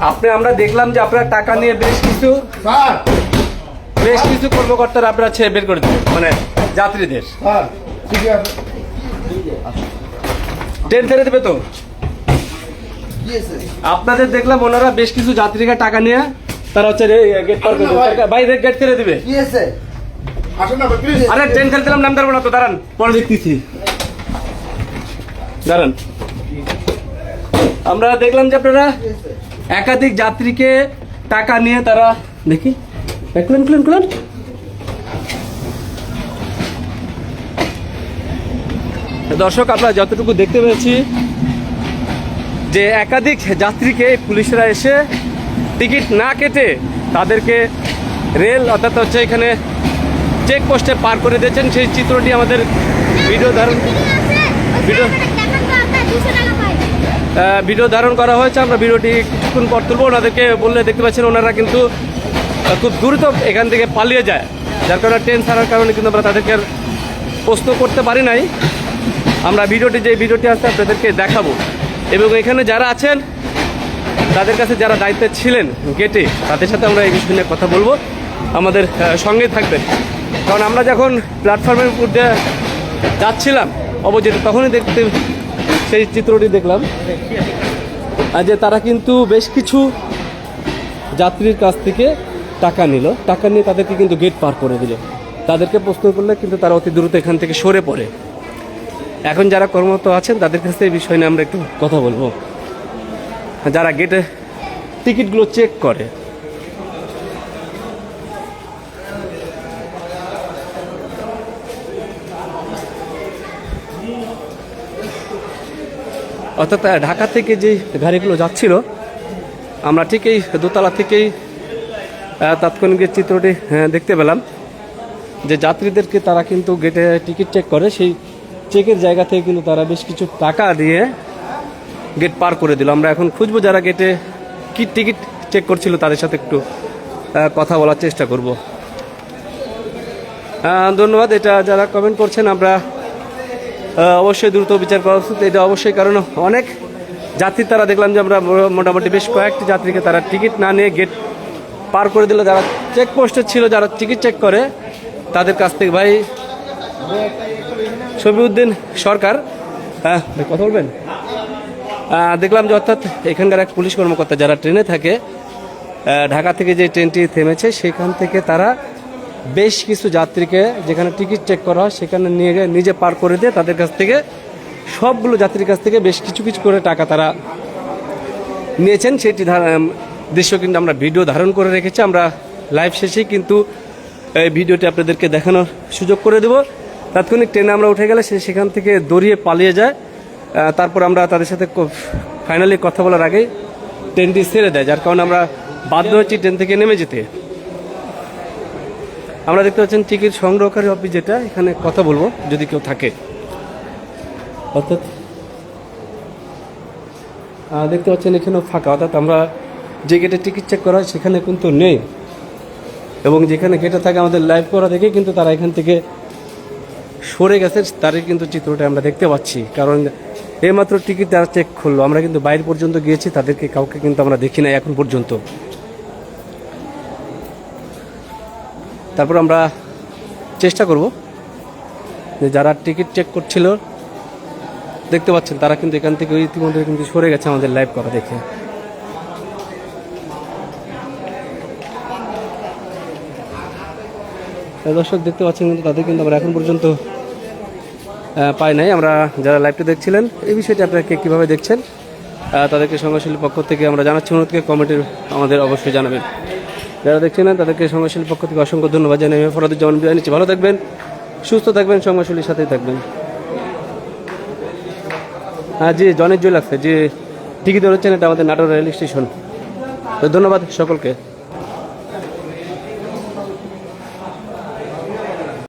আপনি আমরা দেখলাম যে আপনার টাকা নিয়ে বেশ কিছু বেশ কিছু কর্মকর্তারা আপনারা ছেড়ে বের করে দিলেন মানে যাত্রীদের। ট্রেন ছেড়ে দেবে তো? আপনাদের দেখলাম ওনারা বেশ কিছু যাত্রীকে টাকা নিয়ে তারা হচ্ছে গেট পার করে বাইরে গেট ছেড়ে দিবে। আরে ট্রেন ছেড়ে দিলাম নাম ধরবো না তো দাঁড়ান। পরে দেখতেছি। দাঁড়ান। আমরা দেখলাম যে আপনারা একাধিক যাত্রীকে টাকা নিয়ে তারা দেখি। খুলেন খুলেন খুলেন। দর্শক আপনারা যতটুকু দেখতে পেয়েছি যে একাধিক যাত্রীকে পুলিশরা এসে টিকিট না কেটে তাদেরকে রেল অর্থাৎ হচ্ছে এখানে চেক পোস্টে পার করে দিয়েছেন। সেই চিত্রটি আমাদের ভিডিও ধারণ ভিডিও ভিডিও ধারণ করা হয়েছে। আমরা ভিডিওটি কিছুক্ষণ পর তুলবো। ওনাদেরকে বললে দেখতে পাচ্ছেন, ওনারা কিন্তু খুব দ্রুত এখান থেকে পালিয়ে যায়। যার কারণে ট্রেন ছাড়ার কারণে কিন্তু আমরা তাদেরকে প্রশ্ন করতে পারি নাই। আমরা ভিডিওটি, যে ভিডিওটি আছে, আপনাদেরকে দেখাবো। এবং এখানে যারা আছেন, তাদের কাছে যারা দায়িত্বে ছিলেন গেটে, তাদের সাথে আমরা এই বিষয় নিয়ে কথা বলব। আমাদের সঙ্গে থাকবেন। কারণ আমরা যখন প্ল্যাটফর্মের উপর দিয়ে যাচ্ছিলাম অবজিত তখনই দেখতে সেই চিত্রটি দেখলাম। যে তারা কিন্তু বেশ কিছু যাত্রীর কাছ থেকে টাকা নিল। টাকা নিয়ে তাদেরকে কিন্তু গেট পার করে দিল। তাদেরকে প্রশ্ন করলে কিন্তু তারা অতি দ্রুত এখান থেকে সরে পড়ে। এখন যারা কর্মরত আছেন, তাদের কাছে এই বিষয় নিয়ে আমরা একটু কথা বলব। যারা গেটে টিকিটগুলো চেক করে অর্থাৎ ঢাকা থেকে যে গাড়িগুলো যাচ্ছিল, আমরা ঠিক এই দোতলা থেকেই তাৎক্ষণিক চিত্রটি দেখতে পেলাম যে যাত্রীদেরকে তারা কিন্তু গেটে টিকিট চেক করে। সেই চেকের জায়গা থেকে কিন্তু তারা বেশ কিছু টাকা দিয়ে গেট পার করে দিল। আমরা এখন খুঁজবো যারা গেটে কি টিকিট চেক করছিল, তাদের সাথে একটু কথা বলার চেষ্টা করব। ধন্যবাদ। এটা যারা কমেন্ট করছেন, আমরা অবশ্যই দ্রুত বিচার করা উচিত। এটা অবশ্যই কারণ অনেক যাত্রী তারা দেখলাম যে আমরা মোটামুটি বেশ কয়েকটি যাত্রীকে তারা টিকিট না নিয়ে গেট পার করে দিল। যারা চেক পোস্টে ছিল, যারা টিকিট চেক করে, তাদের কাছ থেকে ভাই শফিউদ্দিন সরকার হ্যাঁ কথা বলবেন? দেখলাম যে অর্থাৎ এখানকার এক পুলিশ কর্মকর্তা যারা ট্রেনে থাকে ঢাকা থেকে যে ট্রেনটি থেমেছে, সেখান থেকে তারা বেশ কিছু যাত্রীকে যেখানে টিকিট চেক করা হয়, সেখানে নিয়ে নিজে পার করে দিয়ে তাদের কাছ থেকে সবগুলো যাত্রীর কাছ থেকে বেশ কিছু কিছু করে টাকা তারা নিয়েছেন। সেটি দৃশ্য কিন্তু আমরা ভিডিও ধারণ করে রেখেছি। আমরা লাইভ শেষেই কিন্তু এই ভিডিওটি আপনাদেরকে দেখানোর সুযোগ করে দেব। তাৎক্ষণিক ট্রেনে আমরা উঠে গেলে সে সেখান থেকে দৌড়িয়ে পালিয়ে যায়। তারপর আমরা তাদের সাথে ফাইনালি কথা বলার আগেই ট্রেনটি ছেড়ে দেয়, যার কারণে আমরা বাধ্য হচ্ছি ট্রেন থেকে নেমে যেতে। আমরা দেখতে পাচ্ছেন টিকিট সংগ্রহকারী অফিস যেটা, এখানে কথা বলব, যদি কেউ থাকে। অর্থাৎ দেখতে পাচ্ছেন এখানেও ফাঁকা, অর্থাৎ আমরা যে গেটে টিকিট চেক করা হয়, সেখানে কিন্তু নেই। এবং যেখানে গেটে থাকে, আমাদের লাইভ করা দেখে কিন্তু তারা এখান থেকে সরে গেছে তারই কিন্তু চিত্রটা আমরা দেখতে পাচ্ছি। কারণ এইমাত্র টিকিট তারা চেক করল আমরা কিন্তু বাইরে পর্যন্ত গিয়েছি, তাদেরকে কাউকে কিন্তু আমরা দেখি নাই এখন পর্যন্ত। তারপর আমরা চেষ্টা করব যে যারা টিকিট চেক করছিল, দেখতে পাচ্ছেন, তারা কিন্তু এখান থেকে ইতিমধ্যে কিন্তু সরে গেছে আমাদের লাইভ করা দেখে। দর্শক, দেখতে পাচ্ছেন কিন্তু তাদের কিন্তু আমরা এখন পর্যন্ত পাই নাই। আমরা যারা লাইভটা দেখছিলেন, এই বিষয়টি আপনারা কে কীভাবে দেখছেন তাদেরকে সংঘশীল পক্ষ থেকে আমরা জানাচ্ছি। অনুরোধকে কমেন্টে আমাদের অবশ্যই জানাবেন। যারা দেখছিলেন তাদেরকে সংবাদশীল পক্ষ থেকে অসংখ্য ধন্যবাদ জানাই। আমি ফরাদুজ্জামান বিদায় নিচ্ছি। ভালো থাকবেন, সুস্থ থাকবেন সংঘশীলের সাথেই থাকবেন। হ্যাঁ জি, জনের জয় লাগছে। যে টিকিট ধরেছেন, এটা আমাদের নাটোর রেল স্টেশন। তো ধন্যবাদ সকলকে।